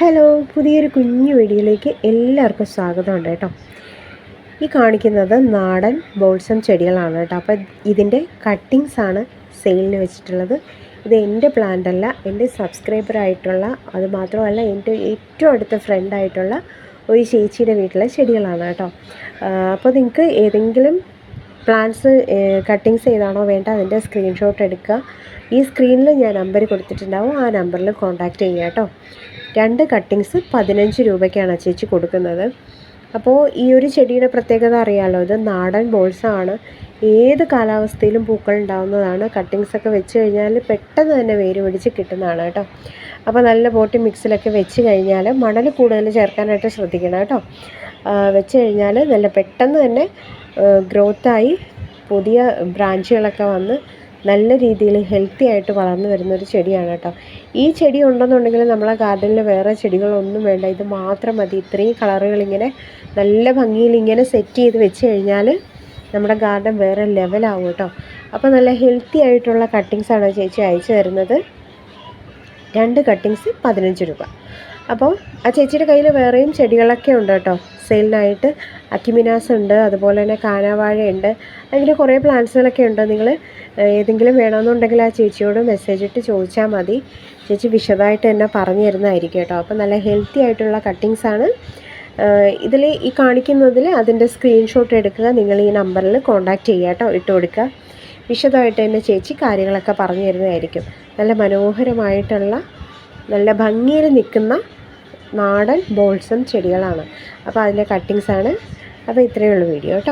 Hello പുതിയൊരു കുഞ്ഞു വീഡിയോയിലേക്ക് എല്ലാവർക്കും സ്വാഗതമുണ്ട് കേട്ടോ. ഈ കാണിക്കുന്നത് നാടൻ ബോൾസം ചെടികളാണ് കേട്ടോ. അപ്പോൾ ഇതിന്റെ കട്ടിങ്സ് ആണ് സെയിലിന് വെച്ചിട്ടുള്ളത്. ഇത് എന്റെ പ്ലാന്റ് അല്ല എന്റെ സബ്സ്ക്രൈബറായിട്ടുള്ള അത് മാത്രമല്ല എന്റെ ഏറ്റവും അടുത്ത ഫ്രണ്ടായിട്ടുള്ള ഒരു ചേച്ചിയുടെ വീട്ടിലെ ചെടികളാണ് കേട്ടോ. അപ്പോൾ നിങ്ങൾക്ക് ഏതെങ്കിലും പ്ലാന്റ്സ് കട്ടിങ്സ് ചെയ്താണോ വേണ്ട അതിന്റെ സ്ക്രീൻഷോട്ട് എടുക്കുക. ഈ സ്ക്രീനിൽ ഞാൻ നമ്പർ കൊടുത്തിട്ടുണ്ടാവും. ആ നമ്പറിൽ കോൺടാക്റ്റ് ചെയ്യുക കേട്ടോ. രണ്ട് കട്ടിങ്സ് പതിനഞ്ച് രൂപയ്ക്കാണ് ചേച്ചി കൊടുക്കുന്നത്. അപ്പോൾ ഈ ഒരു ചെടിയുടെ പ്രത്യേകത അറിയാമല്ലോ ഇത് നാടൻ ബോൾസാണ് ഏത് കാലാവസ്ഥയിലും പൂക്കൾ ഉണ്ടാവുന്നതാണ്. കട്ടിങ്സ് ഒക്കെ വെച്ച് കഴിഞ്ഞാൽ പെട്ടെന്ന് തന്നെ വേര് പിടിച്ച് കിട്ടുന്നതാണ് കേട്ടോ. അപ്പോൾ നല്ല പോട്ടി മിക്സിലൊക്കെ വെച്ച് കഴിഞ്ഞാൽ മണൽ കൂടുതൽ ചേർക്കാനായിട്ട് ശ്രദ്ധിക്കണം കേട്ടോ. വെച്ച് കഴിഞ്ഞാൽ നല്ല പെട്ടെന്ന് തന്നെ ഗ്രോത്തായി പുതിയ ബ്രാഞ്ചുകളൊക്കെ വന്ന് നല്ല രീതിയിൽ ഹെൽത്തി ആയിട്ട് വളർന്നു വരുന്ന ഒരു ചെടിയാണ് കേട്ടോ. ഈ ചെടി ഉണ്ടെന്നുണ്ടെങ്കിൽ നമ്മളെ ഗാർഡനിൽ വേറെ ചെടികളൊന്നും വേണ്ട. ഇത് മാത്രം മതി. ഇത്രയും കളറുകൾ ഇങ്ങനെ നല്ല ഭംഗിയിൽ ഇങ്ങനെ സെറ്റ് ചെയ്ത് വെച്ച് കഴിഞ്ഞാൽ നമ്മുടെ ഗാർഡൻ വേറെ ലെവലാവും കേട്ടോ. അപ്പോൾ നല്ല ഹെൽത്തി ആയിട്ടുള്ള കട്ടിങ്സാണ് ചേച്ചി അയച്ചു തരുന്നത്. രണ്ട് കട്ടിങ്സ് പതിനഞ്ച് രൂപ. അപ്പോൾ ആ ചേച്ചിയുടെ കയ്യിൽ വേറെയും ചെടികളൊക്കെ ഉണ്ട് കേട്ടോ. സെയിലിനായിട്ട് അക്കിമിനാസ് ഉണ്ട് അതുപോലെ തന്നെ കാനാവാഴയുണ്ട്. അങ്ങനെ കുറേ പ്ലാന്റ്സുകളൊക്കെ ഉണ്ട്. നിങ്ങൾ ഏതെങ്കിലും വേണമെന്നുണ്ടെങ്കിൽ ആ ചേച്ചിയോട് മെസ്സേജ് ഇട്ട് ചോദിച്ചാൽ മതി. ചേച്ചി വിശദമായിട്ട് തന്നെ പറഞ്ഞു തരുന്നതായിരിക്കും കേട്ടോ. അപ്പോൾ നല്ല ഹെൽത്തി ആയിട്ടുള്ള കട്ടിങ്സ് ആണ്. ഇതിൽ ഈ കാണിക്കുന്നതിൽ അതിന്റെ സ്ക്രീൻഷോട്ട് എടുക്കുക. നിങ്ങൾ ഈ നമ്പറിൽ കോൺടാക്റ്റ് ചെയ്യുക കേട്ടോ ഇട്ട് കൊടുക്കുക. വിശദമായിട്ട് തന്നെ ചേച്ചി കാര്യങ്ങളൊക്കെ പറഞ്ഞു തരുന്നതായിരിക്കും. നല്ല മനോഹരമായിട്ടുള്ള നല്ല ഭംഗിയിൽ നിൽക്കുന്ന നാടൻ ബോൾസം ചെടികളാണ്. അപ്പോൾ അതിന്റെ കട്ടിങ്സാണ്. അപ്പോൾ ഇത്രയേ ഉള്ളൂ വീഡിയോ കേട്ടോ.